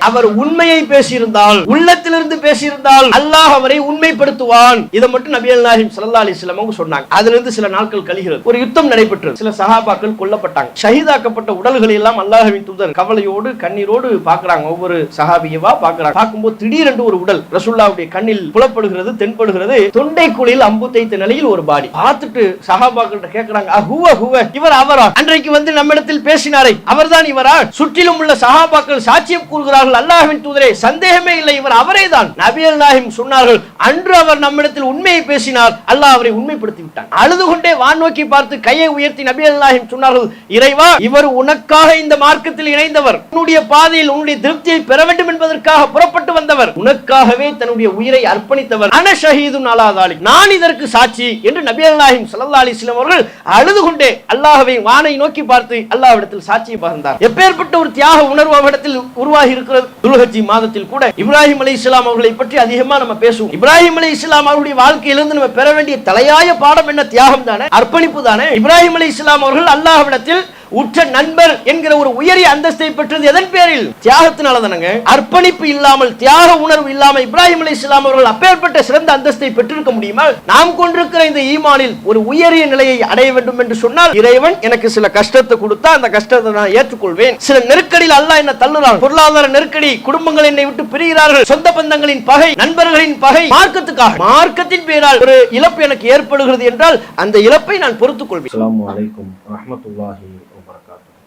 அவர் உண்மையை பேசியிருந்தால் உள்ளத்திலிருந்து பேசியிருந்தால் அல்லாஹ் அவரை உண்மைப்படுத்துவான். இதை மட்டும் நபியல் நாஹிம் சல்லா அலைஹி அவங்க சொன்னாங்க. அதுல இருந்து சில நாட்கள் கழிகிறது. ஒரு யுத்தம் நடைபெற்றது. சில சகாபாக்கள் கொல்லப்பட்டாங்க. ஷஹீதாக்கப்பட்ட உடல்களை எல்லாம் அல்லாஹ்வின் தூதர் கவலையோடு கண்ணீரோடு பார்க்கறாங்க. ஒவ்வொரு சஹாபியவா பார்க்கறாங்க. பார்க்கும்போது திடீரென்று ஒரு உடல் ரசுல்லாவுடைய கண்ணில் புலப்படுகிறது தென்படுகிறது. தொண்டைக்குழியில் அம்பு தைத்த நிலையில் ஒரு பாடி. பார்த்துட்டு சஹாபாக்கிட்ட கேட்கறாங்க ஹுவ ஹுவ இவர் அவரா? அன்றைக்கு வந்து நம்மிடத்தில் பேசினாரே. அவர்தான் இவரா? சுற்றிலும் உள்ள சஹாபாக்கள் சாட்சியம் கூறுகிறார்கள் அல்லாஹின் தூதரே சந்தேகமே இல்லை இவர் அவரே தான் நபியல் நாயிம் சொன்னார்கள் அன்று அவர் நம்மிடத்தில் உண்மையை பேசினார் அல்லாஹ் அவரை உண்மைப்படுத்தி விட்டான். அழுது கொண்டே வான் நோக்கி பார்த்து கையை உயர்த்தி நபியல் நாயிம் சொன்னார்கள் இறைவா இவர் உனக்காக இந்த மார்க்கத்தில் இணைந்தவர் உன்னுடைய பாதையில் உன்னுடைய திருப்தியை பெற வேண்டும் என்பதற்காக புறப்பட்டு வந்தவர் உனக்காகவே தன்னுடைய உயிரை அர்ப்பணித்தவர். அன ஷஹீதுன் அலா நான் இதற்கு சாட்சி என்று நபியல் நாஹிம் சல்லா அலைஹி அவர்கள் அழுது கொண்டே அல்லாஹவை வானை நோக்கி பார்த்து அல்லாஹ்விடத்தில் சாட்சியை பகிர்ந்தார். எப்பேற்பட்ட ஒரு தியாக உணர்வு அவரிடத்தில் உருவாகி இருக்கிறது துல்ஹஜி மாதத்தில் கூட இப்ராஹிம் அலி இஸ்லாம் அவர்களை பற்றி அதிகமா நம்ம பேசுவோம். இப்ராஹிம் அலி இஸ்லாம் அவருடைய வாழ்க்கையிலிருந்து நம்ம பெற வேண்டிய தலையாய பாடம் என்ன? தியாகம் தானே? அர்ப்பணிப்பு தானே? இப்ராஹிம் அலி இஸ்லாம் அவர்கள் அல்லாஹ்விடத்தில் உற்ற நண்பர் என்கிற ஒரு உயரிய அந்தஸ்தை பெற்றது எதன் பேரில்? தியாகத்தினால தானங்க. அர்ப்பணிப்பு இல்லாமல் தியாக உணர்வு இல்லாமல் இப்ராஹிம் அலி இஸ்லாம் அவர்கள் அப்பேற்பட்ட சிறந்த அந்தஸ்தை பெற்றிருக்க முடியுமா நாம் கொண்டிருக்கிற இந்த ஈமானில் ஒரு உயரிய நிலையை அடைய வேண்டும் என்று சொன்னால் இறைவன் எனக்கு சில கஷ்டத்தை கொடுத்தா அந்த கஷ்டத்தை நான் ஏற்றுக்கொள்வேன். சில நெருக்கடியில் அல்லா என்ன தள்ளுறான் பொருளாதார நெருக்கடி குடும்பங்கள் என்னை விட்டு பிரிகிறார்கள். சொந்த பந்தங்களின் பகை நண்பர்களின் பகை மார்க்கத்துக்காக. மார்க்கத்தின் பேரால் ஒரு இழப்பு எனக்கு ஏற்படுகிறது என்றால் அந்த இழப்பை நான் பொறுத்துக் கொள்வேன்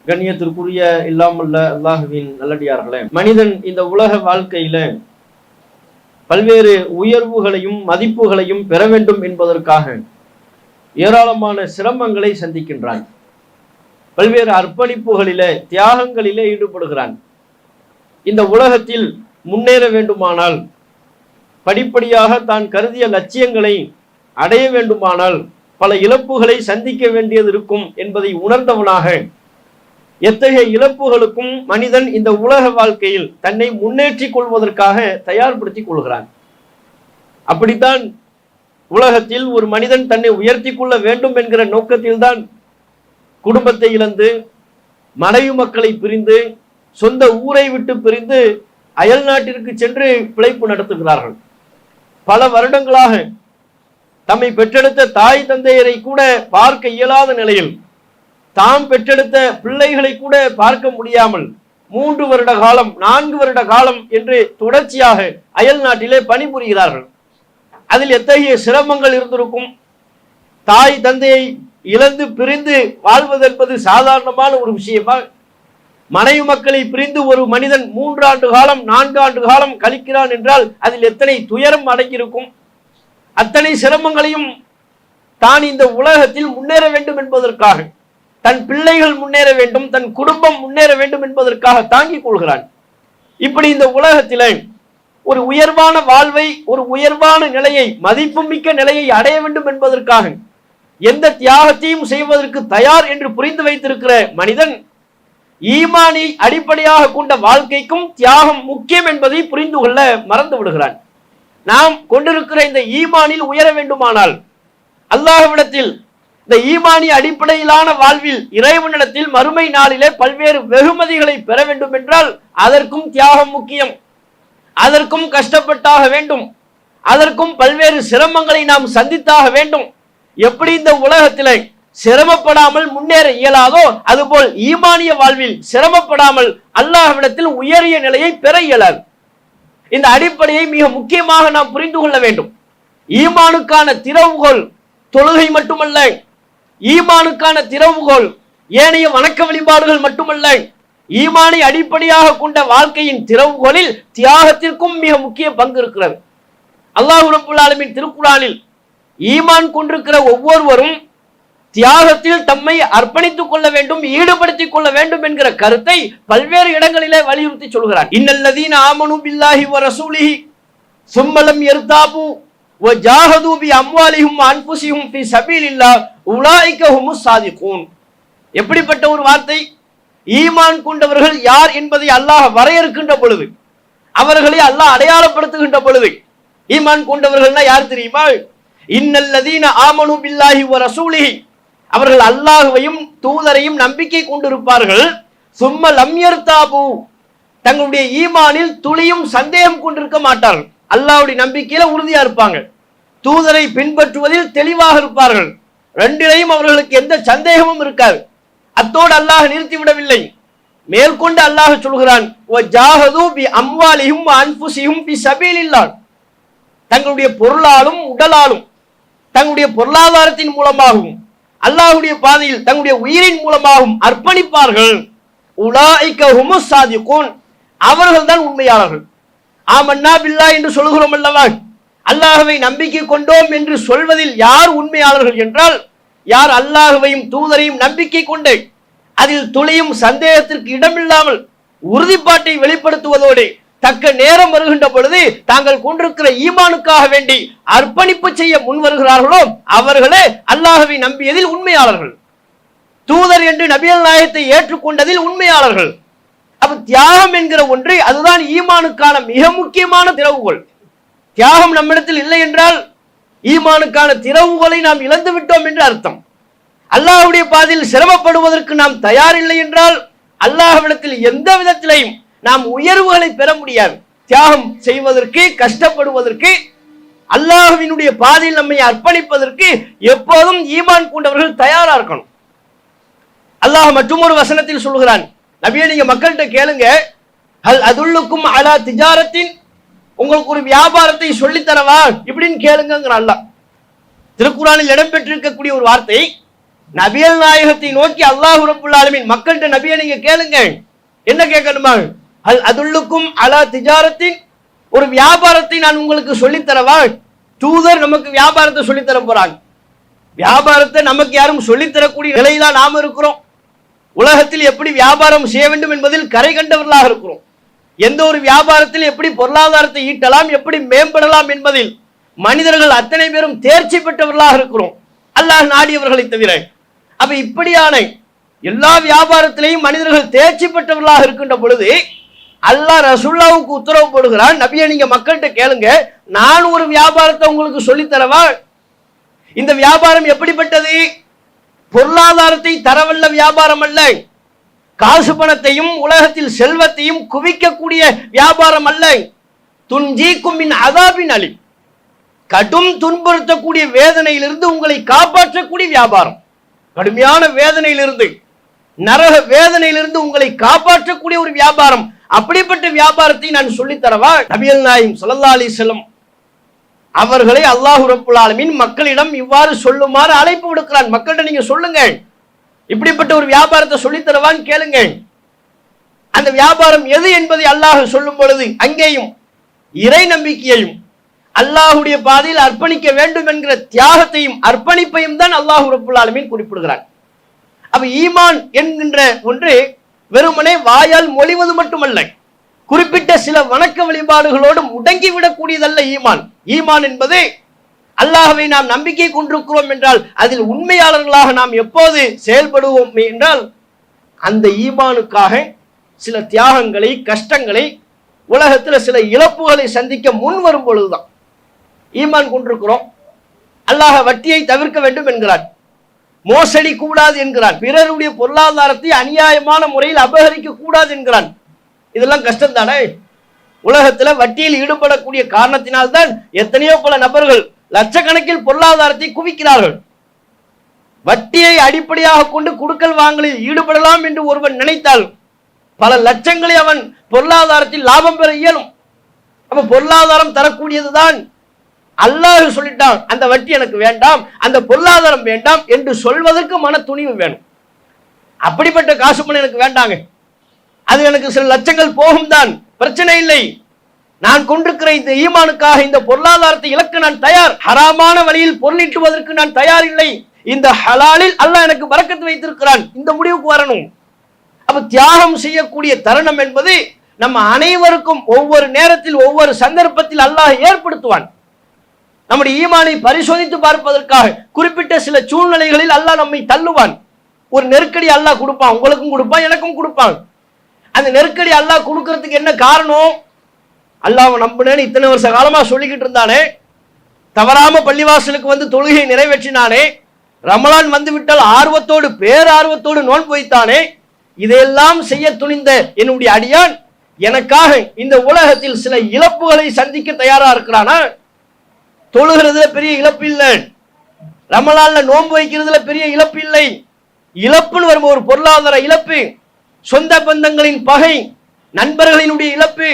கண்ணியத்திற்குரிய இல்லாமல்ல அல்லாஹுவின் நல்லடியார்களே. மனிதன் இந்த உலக வாழ்க்கையில பல்வேறு உயர்வுகளையும் மதிப்புகளையும் பெற வேண்டும் என்பதற்காக ஏராளமான சிரமங்களை சந்திக்கின்றான். பல்வேறு அர்ப்பணிப்புகளிலே தியாகங்களிலே ஈடுபடுகிறான். இந்த உலகத்தில் முன்னேற வேண்டுமானால் படிப்படியாக தான் கருதிய லட்சியங்களை அடைய வேண்டுமானால் பல இழப்புகளை சந்திக்க வேண்டியது இருக்கும் என்பதை உணர்ந்தவனாக எத்தகைய இழப்புகளுக்கும் மனிதன் இந்த உலக வாழ்க்கையில் தன்னை முன்னேற்றிக் கொள்வதற்காக தயார்படுத்திக் கொள்கிறான். அப்படித்தான் உலகத்தில் ஒரு மனிதன் தன்னை உயர்த்தி கொள்ள வேண்டும் என்கிற நோக்கத்தில்தான் குடும்பத்தை இழந்து மனைவி மக்களை பிரிந்து சொந்த ஊரை விட்டு பிரிந்து அயல் நாட்டிற்கு சென்று பிழைப்பு நடத்துகிறார்கள். பல வருடங்களாக தம்மை பெற்றெடுத்த தாய் தந்தையரை கூட பார்க்க இயலாத நிலையில் தாம் பெற்றெடுத்த பிள்ளைகளை கூட பார்க்க முடியாமல் மூன்று வருட காலம் நான்கு வருட காலம் என்று தொடர்ச்சியாக அயல் நாட்டிலே பணிபுரிகிறார்கள். அதில் எத்தகைய சிரமங்கள் இருந்திருக்கும்? தாய் தந்தையை இழந்து பிரிந்து வாழ்வதென்பது சாதாரணமான ஒரு விஷயமா? மனைவி மக்களை பிரிந்து ஒரு மனிதன் மூன்றாண்டு காலம் நான்கு ஆண்டு காலம் கழிக்கிறான் என்றால் அதில் எத்தனை துயரம் அடங்கியிருக்கும்? அத்தனை சிரமங்களையும் தான் இந்த உலகத்தில் முன்னேற வேண்டும் என்பதற்காக. தன் பிள்ளைகள் முன்னேற வேண்டும் தன் குடும்பம் முன்னேற வேண்டும் என்பதற்காக தாங்கிக் கொள்கிறான். இப்படி இந்த உலகத்தில ஒரு உயர்வான வாழ்வை ஒரு உயர்வான நிலையை மதிப்புமிக்க நிலையை அடைய வேண்டும் என்பதற்காக எந்த தியாகத்தையும் செய்வதற்கு தயார் என்று புரிந்து வைத்திருக்கிற மனிதன் ஈமானை அடிப்படையாக கொண்ட வாழ்க்கைக்கும் தியாகம் முக்கியம் என்பதை புரிந்து கொள்ள மறந்து விடுகிறான். நாம் கொண்டிருக்கிற இந்த ஈமானில் உயர வேண்டுமானால் அல்லாஹ்விடத்தில் இந்த ஈமானி அடிப்படையிலான வாழ்வில் இறைவனிடத்தில் மறுமை நாளிலே பல்வேறு வெகுமதிகளை பெற வேண்டும் என்றால் அதற்கும் தியாகம் முக்கியம். அதற்கும் கஷ்டப்பட்டாக வேண்டும். அதற்கும் பல்வேறு சிரமங்களை நாம் சந்தித்தாக வேண்டும். எப்படி இந்த உலகத்திலே சிரமப்படாமல் முன்னேற இயலாதோ அதுபோல் ஈமானிய வாழ்வில் சிரமப்படாமல் அல்லாஹ்விடத்தில் உயரிய நிலையை பெற இயலாது. இந்த அடிப்படையை மிக முக்கியமாக நாம் புரிந்து கொள்ள வேண்டும். ஈமானுக்கான திறவுகோல் தொழுகை மட்டுமல்ல ஈமானுக்கான திறவுகோல் ஏனைய வணக்க வழிபாடுகள் மட்டுமல்ல ஈமானை அடிப்படையாக கொண்ட வாழ்க்கையின் திறவுகோலில் தியாகத்திற்கும் மிக முக்கிய பங்கு இருக்கிறது. அல்லாஹ் ரப்புல் திருக்குறானில் ஈமான் கொண்டிருக்கிற ஒவ்வொருவரும் தியாகத்தில் தம்மை அர்ப்பணித்துக் கொள்ள வேண்டும் ஈடுபடுத்திக் கொள்ள வேண்டும் என்கிற கருத்தை பல்வேறு இடங்களிலே வலியுறுத்தி சொல்கிறார். இன்னல்லதீன ஆமனு பில்லாஹி வ ரசூலிஹி சும்மலம் எர்தாபு வ ஜாஹது பி அம்வாலிஹும் அன்புசிஹும் ஃபி சபீலில்லாஹ் உலாயிக ஹுமுஸ் எப்படிப்பட்ட ஒரு வார்த்தை? ஈமான் கொண்டவர்கள் யார் என்பதை அல்லாஹ் வரையறுக்கின்ற பொழுது அவர்களை அல்லாஹ் அடையாளப்படுத்துகின்ற பொழுது ஈமான் கொண்டவர்கள்னா யார் தெரியுமா? இன்னல்லதீன ஆமனு பில்லாஹி ஒரு ரசூலிஹி. அவர்கள் அல்லாஹுவையும் தூதரையும் நம்பிக்கை கொண்டிருப்பார்கள். சும்ம லம்யர்தாபு தங்களுடைய ஈமானில் துளியும் சந்தேகம் கொண்டிருக்க மாட்டார்கள். அல்லாஹ்வுடைய நம்பிக்கையில உறுதியா இருப்பாங்க. தூதரை பின்பற்றுவதில் தெளிவாக இருப்பார்கள். ரெண்டிலையும் அவர்களுக்கு எந்த சந்தேகமும் இருக்காது. அத்தோடு அல்லாஹ் நிறுத்திவிடவில்லை மேற்கொண்டு அல்லாஹ் சொல்கிறான் தங்களுடைய பொருளாலும் உடலாலும் தங்களுடைய பொருளாதாரத்தின் மூலமாகவும் அல்லாஹுடைய பாதையில் தங்களுடைய உயிரின் மூலமாகவும் அர்ப்பணிப்பார்கள். அவர்கள் தான் உண்மையாளர்கள். ஆமன்னா பில்லா என்று சொல்கிறோம் அல்லவா? அல்லாஹவை நம்பிக்கை கொண்டோம் என்று சொல்வதில் யார் உண்மையாளர்கள் என்றால் யார் அல்லாஹவையும் தூதரையும் நம்பிக்கை கொண்டு அதில் துளியும் சந்தேகத்திற்கு இடமில்லாமல் உறுதிப்பாட்டை வெளிப்படுத்துவதோடு தக்க நேரம் வருகின்ற பொழுது தாங்கள் கொண்டிருக்கிற ஈமானுக்காக வேண்டி அர்ப்பணிப்பு செய்ய முன் வருகிறார்களோ அவர்களே அல்லாஹவை நம்பியதில் உண்மையாளர்கள். தூதர் என்று நபியல் நாயகத்தை ஏற்றுக்கொண்டதில் உண்மையாளர்கள். அப்ப தியாகம் என்கிற ஒன்று அதுதான் ஈமானுக்கான மிக முக்கியமான திறவுகோல். தியாகம் நம்மிடத்தில் இல்லை என்றால் ஈமானுக்கான திறவுகளை நாம் இழந்து விட்டோம் என்று அர்த்தம். அல்லாஹ்வுடைய பாதையில் சிரமப்படுவதற்கு நாம் தயாரில்லை என்றால் அல்லாஹ்விடத்தில் எந்த விதத்திலையும் நாம் உயர்வுகளை பெற முடியாது. தியாகம் செய்வதற்கு கஷ்டப்படுவதற்கு அல்லாஹுவினுடைய பாதையில் நம்மை அர்ப்பணிப்பதற்கு எப்போதும் ஈமான் கொண்டவர்கள் தயாரா இருக்கணும். அல்லாஹ் மற்றொரு வசனத்தில் சொல்கிறான். நபியே நீங்க மக்கள்கிட்ட கேளுங்க. அல் அதுள்ளுக்கும் அலா திஜாரத்தின் உங்களுக்கு ஒரு வியாபாரத்தை சொல்லித்தரவா? இப்படின்னு கேளுங்க அல்லாஹ் திருக்குறானில் இடம்பெற்றிருக்கக்கூடிய ஒரு வார்த்தை நபியல் நாயகத்தை நோக்கி அல்லாஹ் ரபுல்லாலுமின் மக்கள்கிட்ட நபியை நீங்க கேளுங்க என்ன கேட்கணுமா? அல் அதுள்ளுக்கும் அலா திஜாரத்தின் ஒரு வியாபாரத்தை நான் உங்களுக்கு சொல்லித்தரவா? தூதர் நமக்கு வியாபாரத்தை சொல்லித் தர போறாங்க. வியாபாரத்தை நமக்கு யாரும் சொல்லித் தரக்கூடிய நிலையில நாம இருக்கிறோம். உலகத்தில் எப்படி வியாபாரம் செய்ய வேண்டும் என்பதில் கரை கண்டவர்களாக இருக்கிறோம். எந்த ஒரு வியாபாரத்தில் எப்படி பொருளாதாரத்தை ஈட்டலாம் எப்படி மேம்படலாம் என்பதில் மனிதர்கள் அத்தனை பேரும் தேர்ச்சி பெற்றவர்களாக இருக்கிறோம். அல்லாஹ் நாடியவர்களை தவிர. அப்ப இப்படியான எல்லா வியாபாரத்திலையும் மனிதர்கள் தேர்ச்சி பெற்றவர்களாக இருக்கின்ற பொழுது அல்லாஹ் ரசுல்லாவுக்கு உத்தரவு போடுகிறான் நபியை நீங்க மக்கள்கிட்ட கேளுங்க. நான் ஒரு வியாபாரத்தை உங்களுக்கு சொல்லித்தரவா? இந்த வியாபாரம் எப்படிப்பட்டது? பொருளாதாரத்தை தரவல்ல வியாபாரம் அல்ல. காசு பணத்தையும் உலகத்தில் செல்வத்தையும் குவிக்கக்கூடிய வியாபாரம் அல்ல துன்ஜீக்கும் மின் அதாபின் அலி கடும் துன்புறுத்தக்கூடிய வேதனையிலிருந்து உங்களை காப்பாற்றக்கூடிய வியாபாரம். கடுமையான வேதனையிலிருந்து நரக வேதனையிலிருந்து உங்களை காப்பாற்றக்கூடிய ஒரு வியாபாரம். அப்படிப்பட்ட வியாபாரத்தை நான் சொல்லித் தரவா நபியல் நாயும் ஸல்லல்லாஹு அலைஹி அவர்களை அல்லாஹு ரப்புல் மக்களிடம் இவ்வாறு சொல்லுமாறு அழைப்பு விடுக்கிறான். மக்கள்கிட்ட நீங்க சொல்லுங்கள். இப்படிப்பட்ட ஒரு வியாபாரத்தை சொல்லித் கேளுங்கள். கேளுங்க அந்த வியாபாரம் எது என்பதை அல்லாஹ் சொல்லும் பொழுது அங்கேயும் இறை நம்பிக்கையையும் அல்லாஹுடைய பாதையில் அர்ப்பணிக்க வேண்டும் என்கிற தியாகத்தையும் அர்ப்பணிப்பையும் தான் அல்லாஹ் ரப்புல் குறிப்பிடுகிறான். அப்ப ஈமான் என்கின்ற ஒன்று வெறுமனே வாயால் மொழிவது மட்டுமல்ல குறிப்பிட்ட சில வணக்க வழிபாடுகளோடும் முடங்கி விடக்கூடியதல்ல ஈமான். ஈமான் என்பது அல்லாஹவை நாம் நம்பிக்கை கொண்டிருக்கிறோம் என்றால் அதில் உண்மையாளர்களாக நாம் எப்போது செயல்படுவோம் என்றால் அந்த ஈமானுக்காக சில தியாகங்களை கஷ்டங்களை உலகத்தில் சில இழப்புகளை சந்திக்க முன் வரும் பொழுதுதான் ஈமான் கொண்டிருக்கிறோம். அல்லாஹ வட்டியை தவிர்க்க வேண்டும் என்கிறான். மோசடி கூடாது என்கிறான். பிறருடைய பொருளாதாரத்தை அநியாயமான முறையில் அபகரிக்க கூடாது என்கிறான். இதெல்லாம் கஷ்டம் தானே உலகத்தில் வட்டியில் ஈடுபடக்கூடிய காரணத்தினால்தான் எத்தனையோ பல நபர்கள் லட்சக்கணக்கில் பொருளாதாரத்தை குவிக்கிறார்கள். வட்டியை அடிப்படையாக கொண்டு குடுக்கல் வாங்கலில் ஈடுபடலாம் என்று ஒருவன் நினைத்தால் பல லட்சங்களை அவன் பொருளாதாரத்தில் லாபம் பெற இயலும். அப்ப பொருளாதாரம் தரக்கூடியதுதான் அல்லாஹ் சொல்லிட்டான் அந்த வட்டி எனக்கு வேண்டாம் அந்த பொருளாதாரம் வேண்டாம் என்று சொல்வதற்கு மன துணிவு வேணும். அப்படிப்பட்ட காசு பணம் எனக்கு வேண்டாங்க. அது எனக்கு சில லட்சங்கள் போகும் தான் பிரச்சனை இல்லை. நான் கொண்டிருக்கிற இந்த ஈமானுக்காக இந்த பொருளாதாரத்தை இழக்க நான் தயார். ஹராமான வழியில் பொருளீட்டுவதற்கு நான் தயார் இல்லை இந்த ஹலாலில் அல்லாஹ் எனக்கு பறக்கத்து வைத்திருக்கிறான். இந்த முடிவுக்கு வரணும். அப்ப தியாகம் செய்யக்கூடிய தருணம் என்பது நம்ம அனைவருக்கும் ஒவ்வொரு நேரத்தில் ஒவ்வொரு சந்தர்ப்பத்தில் அல்லாஹ் ஏற்படுத்துவான். நம்முடைய ஈமானை பரிசோதித்து பார்ப்பதற்காக குறிப்பிட்ட சில சூழ்நிலைகளில் அல்லாஹ் நம்மை தள்ளுவான். ஒரு நெருக்கடி அல்லாஹ் கொடுப்பான். உங்களுக்கும் கொடுப்பான் எனக்கும் கொடுப்பான். அந்த நெருக்கடி அல்லாஹ் கொடுக்கறதுக்கு என்ன காரணம்? அல்லாவை நம்பினேன்னு இத்தனை வருஷ காலமாக சொல்லிக்கிட்டு இருந்தானே. தவறாம பள்ளிவாசலுக்கு வந்து தொழுகை நிறைவேற்றினானே. ரமலான் வந்துவிட்டால் ஆர்வத்தோடு பேரார்வத்தோடு நோன்பு வைத்தானே. இதையெல்லாம் செய்ய துணிந்த என்னுடைய அடியான் எனக்காக இந்த உலகத்தில் சில இழப்புகளை சந்திக்க தயாரா இருக்கிறானா? தொழுகிறதுல பெரிய இழப்பு இல்லை. ரமலான்ல நோன்பு வைக்கிறதுல பெரிய இழப்பு இல்லை. இழப்புன்னு வரும் ஒரு பொருளாதார இழப்பு சொந்த பந்தங்களின் பகை நண்பர்களினுடைய இழப்பு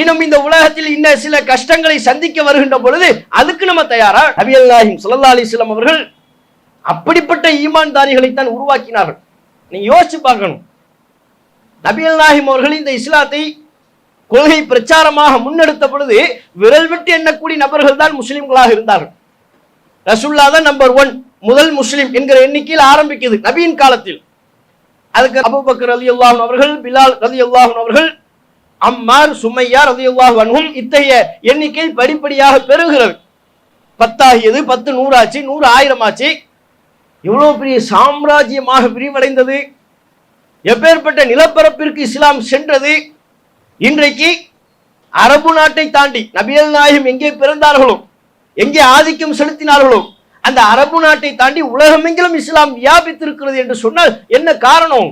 இன்னும் இந்த உலகத்தில் இன்ன சில கஷ்டங்களை சந்திக்க வருகின்ற பொழுது அதுக்கு நம்ம தயாரா? நபியல் நாஹிம் சுல்லா அலிஸ்லாம் அவர்கள் அப்படிப்பட்ட ஈமான்தாரிகளைத்தான் உருவாக்கினார்கள். நீங்க யோசிச்சு பார்க்கணும். நபியல் நாஹிம் அவர்கள் இந்த இஸ்லாத்தை கொள்கை பிரச்சாரமாக முன்னெடுத்த பொழுது விரல் விட்டு எண்ணக்கூடிய நபர்கள் தான் முஸ்லிம்களாக இருந்தார்கள். ரசுல்லா தான் நம்பர் ஒன் முதல் முஸ்லிம் என்கிற எண்ணிக்கையில் ஆரம்பிக்குது நபியின் காலத்தில். அதுக்கு அபுபக்கர் ரதி அவர்கள் பிலால் ரதி அவர்கள் அம்மார் சுமையார் ரதி அன்ஹும் இத்தகைய எண்ணிக்கை படிப்படியாக பெருகிறது பத்தாகியது பத்து நூறாச்சு நூறு ஆயிரம் ஆச்சு இவ்வளவு பெரிய சாம்ராஜ்யமாக விரிவடைந்தது. எப்பேற்பட்ட நிலப்பரப்பிற்கு இஸ்லாம் சென்றது. இன்றைக்கு அரபு நாட்டை தாண்டி நபியல் நாயகம் எங்கே பிறந்தார்களோ எங்கே ஆதிக்கம் செலுத்தினார்களோ அந்த அரபு நாட்டை தாண்டி உலகமெங்கிலும் இஸ்லாம் வியாபித்திருக்கிறது என்று சொன்னால் என்ன காரணம்?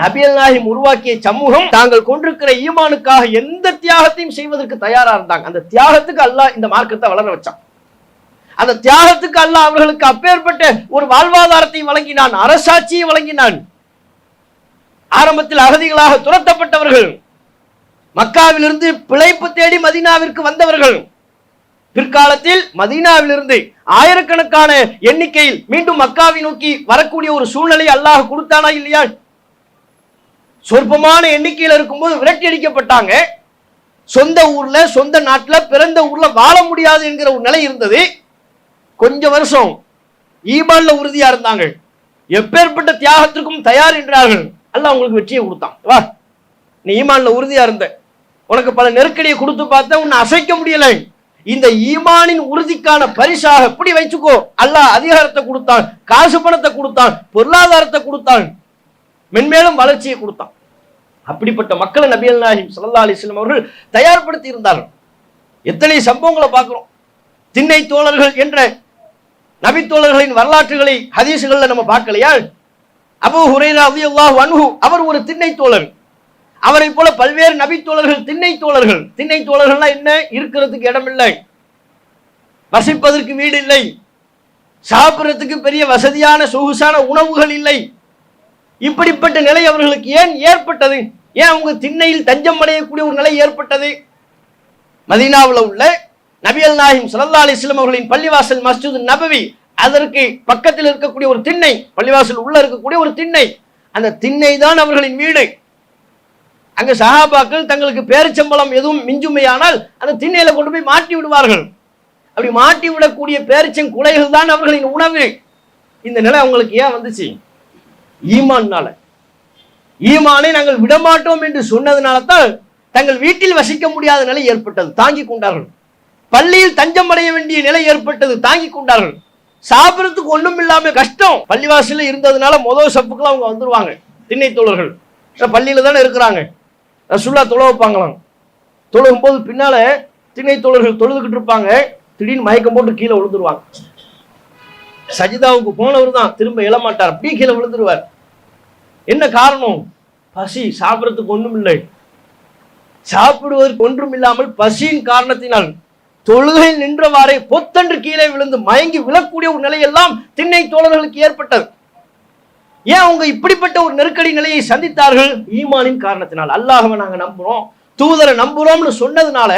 நபியல் நாயகம் உருவாக்கிய சமூகம் தாங்கள் கொண்டிருக்கிற ஈமானுக்காக எந்த தியாகத்தையும் செய்வதற்கு தயாரா இருந்தாங்க. அந்த தியாகத்துக்கு அல்லாஹ் இந்த மார்க்கத்தை வளர வச்சான். அந்த தியாகத்துக்கு அல்லாஹ் அவர்களுக்கு அப்பேற்பட்ட ஒரு வாழ்வாதாரத்தை வழங்கினான் அரசாட்சியை வழங்கினான். ஆரம்பத்தில் அகதிகளாக துரத்தப்பட்டவர்கள் மக்காவிலிருந்து பிழைப்பு தேடி மதீனாவிற்கு வந்தவர்கள். பிற்காலத்தில் மதீனாவிலிருந்து ஆயிரக்கணக்கான எண்ணிக்கையில் மீண்டும் மக்காவை நோக்கி வரக்கூடிய ஒரு சூழ்நிலை அல்லாஹ் கொடுத்தானா இல்லையா? சொற்பமான எண்ணிக்கையில் இருக்கும்போது விரட்டி அடிக்கப்பட்டாங்க. சொந்த ஊர்ல சொந்த நாட்டில் பிறந்த ஊர்ல வாழ முடியாது என்கிற ஒரு நிலை இருந்தது. கொஞ்ச வருஷம் ஈமான்ல உறுதியா இருந்தாங்க. எப்பேற்பட்ட தியாகத்திற்கும் தயார் என்றார்கள். அல்லாஹ் உங்களுக்கு வெற்றியை கொடுத்தான். வா நீ ஈமான்ல உறுதியா இருந்த. உனக்கு பல நெருக்கடியை கொடுத்து பார்த்த உன்னை அசைக்க முடியலை. இந்த ஈமானின் உறுதிக்கான பரிசாக எப்படி வச்சுக்கோ அல்லாஹ் அதிகாரத்தை கொடுத்தான் காசு பணத்தை கொடுத்தான் பொருளாதாரத்தை கொடுத்தான் மென்மேலும் வளர்ச்சியை கொடுத்தான். அப்படிப்பட்ட மக்களை நபியல் நாஹிம் சல்லா அலிஸ்லம் அவர்கள் தயார்படுத்தி இருந்தார்கள். எத்தனை சம்பவங்களை பார்க்குறோம். திண்ணை தோழர்கள் என்ற நபி தோழர்களின் வரலாற்றுகளை ஹதீசுகளில் நம்ம பார்க்கலையா? அபு ஹுரைரா அல்லாஹ் அன்ஹு அவர் ஒரு திண்ணை தோழர். அவரை போல பல்வேறு நபித்தோழர்கள் திண்ணை தோழர்கள். திண்ணை தோழர்கள்லாம் என்ன? இருக்கிறதுக்கு இடம் இல்லை வசிப்பதற்கு வீடு இல்லை. சாப்பிடுறதுக்கு பெரிய வசதியான சொகுசான உணவுகள் இல்லை. இப்படிப்பட்ட நிலை அவர்களுக்கு ஏன் ஏற்பட்டது? ஏன் அவங்க திண்ணையில் தஞ்சம் அடையக்கூடிய ஒரு நிலை ஏற்பட்டது? மதீனாவில் உள்ள நபியல் நாயிம் சுல்லா அலிஸ்லம் அவர்களின் பள்ளிவாசல் மஸ்ஜித் நபவி அதற்கு பக்கத்தில் இருக்கக்கூடிய ஒரு திண்ணை பள்ளிவாசல் உள்ள இருக்கக்கூடிய ஒரு திண்ணை. அந்த திண்ணை தான் அவர்களின் வீடு. அங்க சஹாபாக்கள் தங்களுக்கு பேரிச்சம்பளம் எதுவும் மிஞ்சுமையானால் அந்த திண்ணையில கொண்டு போய் மாட்டி விடுவார்கள். அப்படி மாட்டி விடக்கூடிய பேரிச்சம் குலைகள் தான் அவர்களின் உணவு. இந்த நிலை அவங்களுக்கு ஏன் வந்துச்சு? ஈமான்னால. ஈமானை நாங்கள் விடமாட்டோம் என்று சொன்னதுனால தான் தங்கள் வீட்டில் வசிக்க முடியாத நிலை ஏற்பட்டது. தாங்கி கொண்டார்கள். பள்ளியில் தஞ்சம் அடைய வேண்டிய நிலை ஏற்பட்டது. தாங்கி கொண்டார்கள். சாப்பிட்றதுக்கு ஒண்ணும் இல்லாமல் கஷ்டம். பள்ளிவாசலில் இருந்ததுனால முதல் சப்புக்கெல்லாம் அவங்க வந்துடுவாங்க திண்ணை தோழர்கள். ஏன்னா தானே இருக்கிறாங்க. ரசுல்லா தொழ வைப்பாங்களாம். தொழுகும் போது பின்னால் திண்ணை தோழர்கள் தொழுதுகிட்டு இருப்பாங்க. திடீர்னு மயக்கம் போட்டு கீழே விழுந்துருவாங்க. சஜிதாவுக்கு போனவர் தான் திரும்ப எழமாட்டார். அப்படியே கீழே விழுந்துருவார். என்ன காரணம்? பசி. சாப்பிட்றதுக்கு ஒன்றும் இல்லை சாப்பிடுவதற்கு ஒன்றும் இல்லாமல் பசியின் காரணத்தினால் தொழுகையில் நின்றவாறே பொத்தன்று கீழே விழுந்து மயங்கி விழக்கூடிய ஒரு நிலையெல்லாம் திண்ணை தோழர்களுக்கு ஏற்பட்டது. ஏன் அவங்க இப்படிப்பட்ட ஒரு நெருக்கடி நிலையை சந்தித்தார்கள்? ஈமானின் காரணத்தினால். அல்லாஹவை நாங்கள் நம்புகிறோம் தூதரை நம்புகிறோம்னு சொன்னதுனால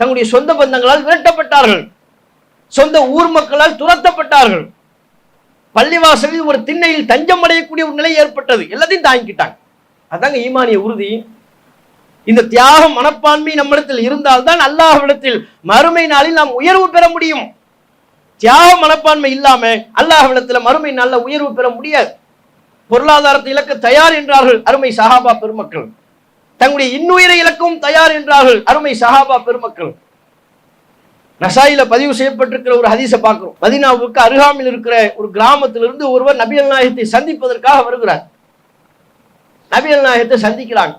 தங்களுடைய சொந்த பந்தங்களால் விரட்டப்பட்டார்கள். சொந்த ஊர் மக்களால் துரத்தப்பட்டார்கள். பள்ளிவாசலில் ஒரு திண்ணையில் தஞ்சம் அடையக்கூடிய ஒரு நிலை ஏற்பட்டது. எல்லாத்தையும் தாங்கிக்கிட்டாங்க. அதாங்க ஈமானிய உறுதி. இந்த தியாகம் மனப்பான்மை நம்மிடத்தில் இருந்தால்தான் அல்லாஹ்விடத்தில் மறுமை நாளில் நாம் உயர்வு பெற முடியும். தியாக மனப்பான்மை இல்லாம அல்லாஹ்விடத்தில் மறுமை நாளில் உயர்வு பெற முடியாது. பொருளாதாரத்தை இழக்க தயார் என்றார்கள் அருமை சஹாபா பெருமக்கள். தங்களுடைய இன்னுயிரை இழக்கவும் தயார் என்றார்கள் அருமை சஹாபா பெருமக்கள். நசாயில பதிவு செய்யப்பட்டிருக்கிற ஒரு ஹதீஸை பார்க்கிறோம். மதினாவுக்கு அருகாமையில் இருக்கிற ஒரு கிராமத்திலிருந்து ஒருவர் நபியல் நாயகத்தை சந்திப்பதற்காக வருகிறார். நபியல் நாயகத்தை சந்திக்கிறாங்க.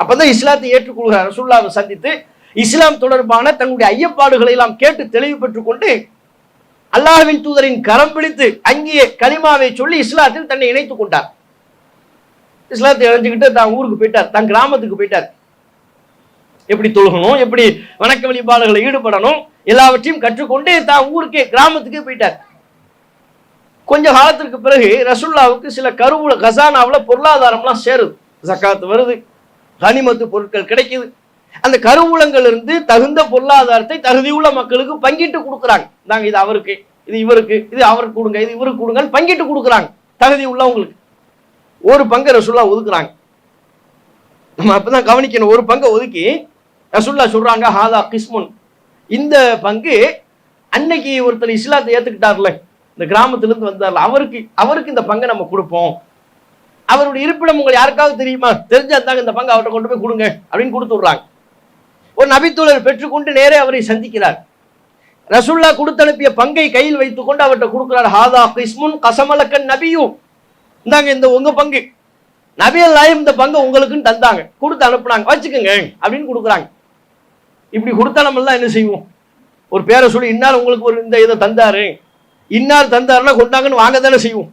அப்பதான் இஸ்லாத்தை ஏற்றுக்கொள்கிறார். ரசூல்லாவை சந்தித்து இஸ்லாம் தொடர்பான தங்களுடைய ஐயப்பாடுகளை எல்லாம் கேட்டு தெளிவு பெற்றுக் கொண்டு அல்லாஹ்வின் தூதரின் கரம் பிடித்து அங்கேயே கலிமாவை சொல்லி இஸ்லாத்தில் தன்னை இணைத்துக் கொண்டார். இஸ்லாத்தை இணைஞ்சுக்கிட்டு தான் ஊருக்கு போயிட்டார். தன் கிராமத்துக்கு போயிட்டார். எப்படி தொழுகணும்? எப்படி வணக்க வழிபாடுகளை ஈடுபடணும்? எல்லாவற்றையும் கற்றுக்கொண்டு தான் ஊருக்கே கிராமத்துக்கே போயிட்டார். கொஞ்ச காலத்திற்கு பிறகு ரசுல்லாவுக்கு சில கருவுல கசானாவில் பொருளாதாரம்லாம் சேருது. ஜக்காத்து வருது கனிமத்து பொருட்கள் கிடைக்குது. அந்த கருவூலங்கள் இருந்து தகுந்த பொருளாதாரத்தை தகுதியுள்ள மக்களுக்கு பங்கிட்டு கொடுக்குறாங்க. நாங்கள் இது அவருக்கு இது இவருக்கு இது அவருக்கு கொடுங்க இது இவருக்கு கொடுங்கன்னு பங்கிட்டு கொடுக்குறாங்க. தகுதி உள்ளவங்களுக்கு. ஒரு பங்கை ரசுல்லா ஒதுக்குறாங்க. நம்ம அப்பதான் கவனிக்கணும் ஒரு பங்கை ஒதுக்கி ரசுல்லா சொல்றாங்க ஹாதா கிஸ்முன் இந்த பங்கு அன்னைக்கு ஒருத்தர் இஸ்லாத்தை ஏத்துக்கிட்டார்ல. இந்த கிராமத்திலிருந்து வந்தார்ல. அவருக்கு அவருக்கு இந்த பங்கை நம்ம கொடுப்போம். அவருடைய இருப்பிடம் உங்களுக்கு யாருக்காவது தெரியுமா? தெரிஞ்சா தாங்க இந்த பங்கு அவர்கிட்ட கொண்டு போய் கொடுங்க அப்படின்னு கொடுத்து விடுறாங்க. ஒரு நபித்தோழர் பெற்றுக்கொண்டு நேரே அவரை சந்திக்கிறார். ரசுல்லா கொடுத்தனுப்பிய பங்கை கையில் வைத்துக் கொண்டு அவர்கிட்ட கொடுக்கிறார். ஹாதா கிஸ்முன் கசமலக்கன் நபியும் இந்தாங்க இந்த உங்க பங்கு. நபியல் நாயம் இந்த பங்கை உங்களுக்குன்னு தந்தாங்க. கொடுத்து அனுப்புனாங்க. வச்சுக்கோங்க அப்படின்னு கொடுக்குறாங்க. இப்படி கொடுத்தா நம்ம எல்லாம் என்ன செய்வோம்? ஒரு பேரை சொல்லி இன்னார் உங்களுக்கு ஒரு இந்த இதை தந்தாரு. இன்னார் தந்தாருன்னா கொண்டாங்கன்னு வாங்க தானே செய்வோம்.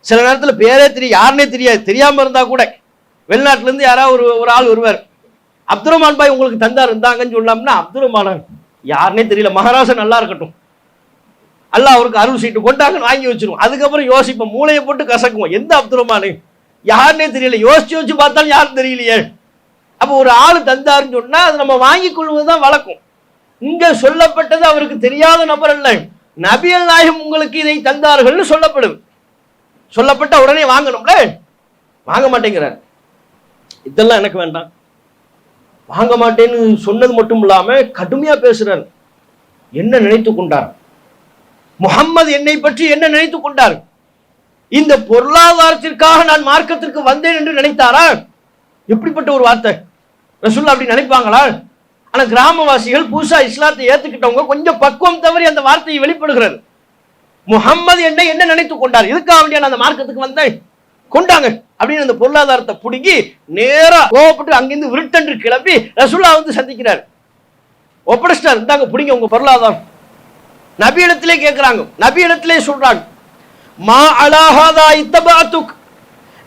சில நேரத்தில் பேரே தெரியும் யாருனே தெரியாது. தெரியாமல் இருந்தால் கூட வெளிநாட்டிலேருந்து யாராவது ஒரு ஒரு ஆள் வருவார். அப்துல் ரஹ்மான் பாய் உங்களுக்கு தந்தார் இருந்தாங்கன்னு சொன்னோம்னா அப்துல் ரஹ்மான் யாருனே தெரியல. மகாராஷ்டிரா நல்லா இருக்கட்டும். அல்ல அவருக்கு அருள் சீட்டு கொண்டாங்கன்னு வாங்கி வச்சிருவோம். அதுக்கப்புறம் யோசிப்போம். மூளையை போட்டு கசக்குவோம். எந்த அப்துல் ரஹ்மானு யாருனே தெரியல. யோசிச்சு யோசிச்சு பார்த்தாலும் யாரும் தெரியலையே. அப்போ ஒரு ஆள் தந்தாருன்னு சொன்னா அது நம்ம வாங்கி கொள்வதுதான் வழக்கம். இங்க சொல்லப்பட்டது அவருக்கு தெரியாத நபர் அல்ல. நபியல் நாயகம் உங்களுக்கு இதை தந்தார்கள்னு சொல்லப்படும் சொல்லப்பட்ட உடனே வாங்கணும்ல? வாங்க மாட்டேங்கிறார். இதெல்லாம் எனக்கு வேண்டாம். வாங்க மாட்டேன்னு சொன்னது மட்டும் இல்லாம கடுமையா பேசுறார். என்ன நினைத்து கொண்டார்? முகம்மது என்னை பற்றி என்ன நினைத்து கொண்டார்? இந்த பொருளாதாரத்திற்காக நான் மார்க்கத்திற்கு வந்தேன் என்று நினைத்தாரா? எப்படிப்பட்ட ஒரு வார்த்தை? ரசுல்லா அப்படி நினைப்பாங்களா? ஆனால் கிராமவாசிகள் புதுசா இஸ்லாத்தை ஏற்றுக்கிட்டவங்க கொஞ்சம் பக்குவம் தவறி அந்த வார்த்தையை வெளிப்படுகிறது. முகம்மது என்னை என்ன நினைத்து கொண்டார்? இதுக்காக வேண்டிய நான் அந்த மார்க்கத்துக்கு வந்தேன்? கொண்டாங்க. அப்படின்னு அந்த பொருளாதாரத்தை பிடுங்கி நேராக கோவப்பட்டு அங்கேருந்து விருட்டன்று கிளம்பி ரசுல்லா வந்து சந்திக்கிறார். ஒப்படைச்சிட்டார். இருந்தாங்க பிடிங்க உங்க பொருளாதாரம். நபி இடத்திலே கேட்குறாங்க நபி இடத்திலே சொல்றாங்க மா அலாஹாதா இத்தபாத்துக்.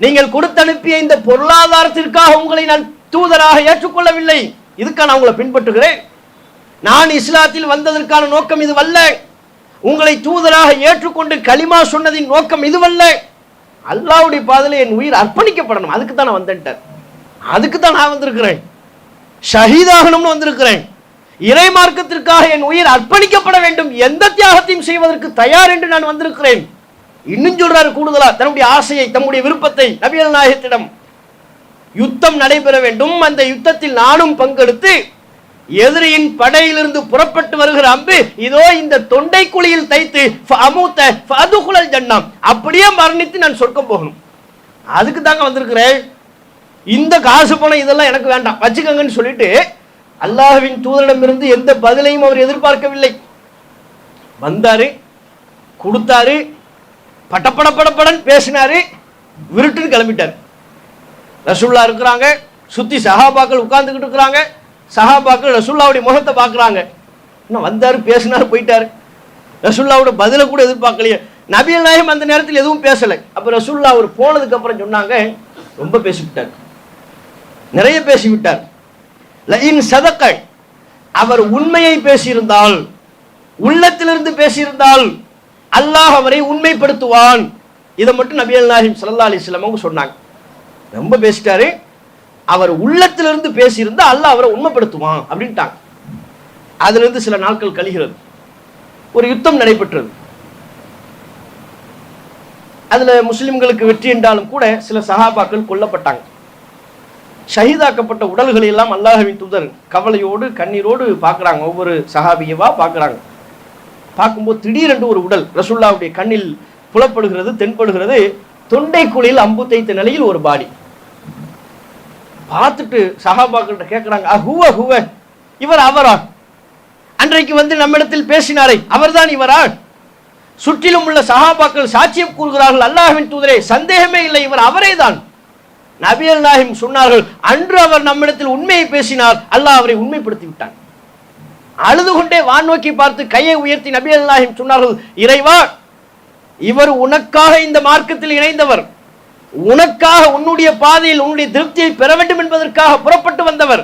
நீங்கள் கொடுத்தனுப்பிய இந்த பொருளாதாரத்திற்காக உங்களை நான் தூதராக ஏற்றுக்கொள்ளவில்லை. இதுக்காக நான் உங்களை பின்பற்றுகிறேன். நான் இஸ்லாத்தில் வந்ததற்கான நோக்கம் இதுவல்ல. உங்களை தூதராக ஏற்றுக்கொண்டு களிமா சொன்னதின் நோக்கம் இதுவல்ல. அல்லாவுடைய பாதையில் என் உயிர் அர்ப்பணிக்கப்படணும். அதுக்கு தான் நான் அதுக்கு தான் நான் வந்திருக்கிறேன். ஷஹீதாகணும்னு வந்திருக்கிறேன். இறை மார்க்கத்திற்காக என் உயிர் அர்ப்பணிக்கப்பட வேண்டும். எந்த தியாகத்தையும் செய்வதற்கு தயார் என்று நான் வந்திருக்கிறேன். இன்னும் சொல்றாரு கூடுதலா தன்னுடைய ஆசையை தம்முடைய விருப்பத்தை நபியல் நாயகத்திடம் யுத்தம் நடைபெற வேண்டும். அந்த யுத்தத்தில் நானும் பங்கெடுத்து எதிரியின் படையிலிருந்து புறப்பட்டு வருகிற அம்பு இதோ இந்த தொண்டை குழியில் தைத்து அமூத்த ஃபதுகுலல் ஜன்னாம். அப்படியே மரணித்து நான் சொர்க்கம் போகணும். அதுக்கு தாங்க வந்திருக்கிறேன். இந்த காசு பணம் இதெல்லாம் எனக்கு வேண்டாம். வச்சுக்கோங்கன்னு சொல்லிட்டு அல்லாஹ்வின் தூதரிடமிருந்து எந்த பதிலையும் அவர் எதிர்பார்க்கவில்லை. வந்தாரு கொடுத்தாரு பட்டப்பட படப்படன்னு பேசினாரு விருட்டுன்னு கிளம்பிட்டார். ரசுல்லா இருக்கிறாங்க சுற்றி சஹாபாக்கள் உட்காந்துக்கிட்டு இருக்கிறாங்க சஹாபாக்கள் ரசுல்லாவுடைய முகத்தை பார்க்குறாங்க. இன்னும் வந்தார் பேசினாரு போயிட்டார். ரசுல்லாவோட பதிலை கூட எதிர்பார்க்கலையே. நபியல் நாயம் அந்த நேரத்தில் எதுவும் பேசலை. அப்போ ரசுல்லா அவர் போனதுக்கப்புறம் சொன்னாங்க ரொம்ப பேசிவிட்டார். நிறைய பேசிவிட்டார். லயின் சதக்க. அவர் உண்மையை பேசியிருந்தால் உள்ளத்திலிருந்து பேசியிருந்தால் அல்லாஹ் அவரை உண்மைப்படுத்துவான். இதை மட்டும் நபியல் நாயகம் ஸல்லல்லாஹு அலைஹி அவங்க சொன்னாங்க. ரொம்ப பேசிட்டாரு. அவர் உள்ளத்திலிருந்து பேசியிருந்தா அல்லாஹ் அவரை உண்மைப்படுத்துவான் அப்படின்ட்டாங்க. அதிலிருந்து சில நாட்கள் கழிகிறது. ஒரு யுத்தம் நடைபெற்றது. அதுல முஸ்லிம்களுக்கு வெற்றி என்றாலும் கூட சில சகாபாக்கள் கொல்லப்பட்டாங்க. ஷஹீதாக்கப்பட்ட உடல்களை எல்லாம் அல்லாஹவின் தூதர் கவலையோடு கண்ணீரோடு பார்க்குறாங்க. ஒவ்வொரு சஹாபியவா பார்க்குறாங்க. பார்க்கும்போது திடீரென்று ஒரு உடல் ரசுல்லாவுடைய கண்ணில் புலப்படுகிறது தென்படுகிறது. தொண்டை குழியில் அம்பு தைத்த நிலையில் ஒரு பாடி. பார்த்துட்டு சஹாபாக்கள்கிட்ட கேட்குறாங்க அஹுவ ஹுவ இவர் அவரா அன்றைக்கு வந்து நம்மிடத்தில் பேசினாரே அவர்தான் இவரா சுற்றிலும் உள்ள சகாபாக்கள் சாட்சியம் கூறுகிறார்கள் அல்லாஹ்வின் தூதரே சந்தேகமே இல்லை இவர் அவரே தான் நபியல் நாஹிம் சொன்னார்கள் அன்று அவர் நம்மிடத்தில் உண்மையை பேசினார் அல்லாஹ் அவரை உண்மைப்படுத்தி விட்டான் அழுது கொண்டே வான் நோக்கி பார்த்து கையை உயர்த்தி நபியல் நாஹிம் சொன்னார்கள் இறைவா இவர் உனக்காக இந்த மார்க்கத்தில் இணைந்தவர். உனக்காக உன்னுடைய பாதையில் உன்னுடைய திருப்தியை பெற வேண்டும் என்பதற்காக புறப்பட்டு வந்தவர்.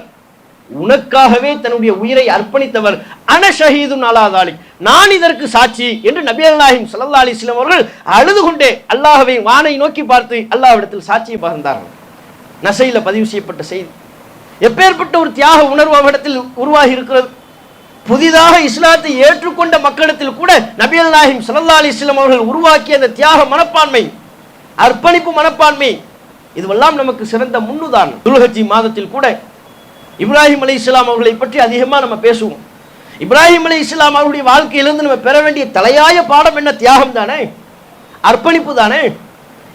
உனக்காகவே தன்னுடைய உயிரை அர்ப்பணித்தவர். அன ஷஹீது நாளாதாளி நான் இதற்கு சாட்சி என்று நபி அல்லாஹிம் சல்லா அலிஸ்லாம் அவர்கள் அழுது கொண்டே அல்லாஹவை வானை நோக்கி பார்த்து அல்லாஹ்விடத்தில் சாட்சியை பகிர்ந்தார்கள். நசையில் பதிவு செய்யப்பட்ட செய்தி. எப்பேற்பட்ட ஒரு தியாக உணர்வு அவரிடத்தில் உருவாகி இருக்கிறது. புதிதாக இஸ்லாத்தை ஏற்றுக்கொண்ட மக்களிடத்தில் கூட நபி அல்லாஹிம் சல்லா அலிஸ்லாம் அவர்கள் உருவாக்கிய அந்த தியாக மனப்பான்மை அர்ப்பணிப்பு மனப்பான்மை. இதுவெல்லாம் நமக்கு சிறந்த முன்னுதாரணம். துல்ஹஜி மாதத்தில் கூட இப்ராஹிம் அலி இஸ்லாம் அவர்களை பற்றி அதிகமாக நம்ம பேசுவோம். இப்ராஹிம் அலி இஸ்லாம் அவருடைய வாழ்க்கையிலிருந்து நம்ம பெற வேண்டிய தலையாய பாடம் என்ன? தியாகம் தானே? அர்ப்பணிப்பு தானே?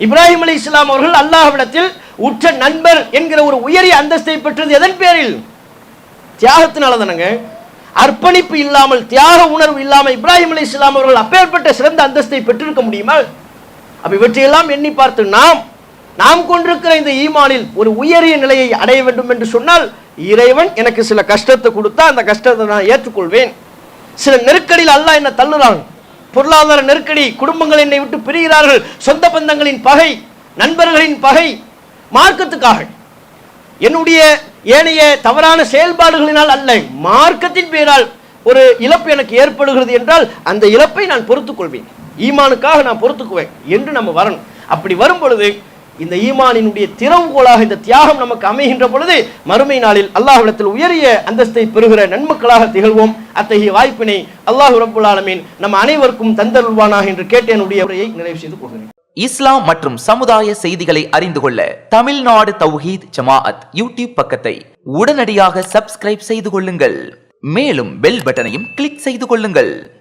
இப்ராஹிம் அலி இஸ்லாம் அவர்கள் அல்லாஹ்விடத்தில் உற்ற நண்பர் என்கிற ஒரு உயரிய அந்தஸ்தை பெற்றது எதன் பேரில்? தியாகத்தினால தானங்க. அர்ப்பணிப்பு இல்லாமல் தியாக உணர்வு இல்லாமல் இப்ராஹிம் அலி இஸ்லாம் அவர்கள் அப்பேற்பட்ட சிறந்த அந்தஸ்தை பெற்றிருக்க முடியுமா? அப்ப இவற்றையெல்லாம் எண்ணி பார்த்து நாம் நாம் கொண்டிருக்கிற இந்த ஈமானில் ஒரு உயரிய நிலையை அடைய வேண்டும் என்று சொன்னால் இறைவன் எனக்கு சில கஷ்டத்தை கொடுத்தா அந்த கஷ்டத்தை நான் ஏற்றுக்கொள்வேன். சில நெருக்கடியில் அல்லாஹ் என்ன தள்ளுறான். பொருளாதார நெருக்கடி குடும்பங்கள் என்னை விட்டு பிரிகிறார்கள். சொந்த பந்தங்களின் பகை நண்பர்களின் பகை மார்க்கத்துக்காக. என்னுடைய ஏனைய தவறான செயல்பாடுகளினால் அல்ல மார்க்கத்தின் பெயரால் ஒரு இழப்பு எனக்கு ஏற்படுகிறது என்றால் அந்த இழப்பை நான் பொறுத்துக் கொள்வேன் ஈமானுக்காக நான் பொறுத்துக்குவேன் என்று நம்ம வரணும். அப்படி வரும் பொழுது இந்த ஈமானினுடைய திறவுகோலாக இந்த தியாகம் நமக்கு அமைகின்ற பொழுது மறுமை நாளில் அல்லாஹ்விடத்தில் உயரிய அந்தஸ்தை பெறுகிற நன்மக்களாக திகழ்வோம். அத்தகைய வாய்ப்பினை அல்லாஹ் ரப்புல் ஆலமீன் அனைவருக்கும் தந்தருள்வானாக என்று கேட்டு என்னுடைய உரையை நிறைவு செய்து கொள்கிறேன். இஸ்லாம் மற்றும் சமுதாய செய்திகளை அறிந்து கொள்ள தமிழ்நாடு தௌஹீத் ஜமாஅத் யூடியூப் பக்கத்தை உடனடியாக சப்ஸ்கிரைப் செய்து கொள்ளுங்கள். மேலும் பெல் பட்டனையும் கிளிக் செய்து கொள்ளுங்கள்.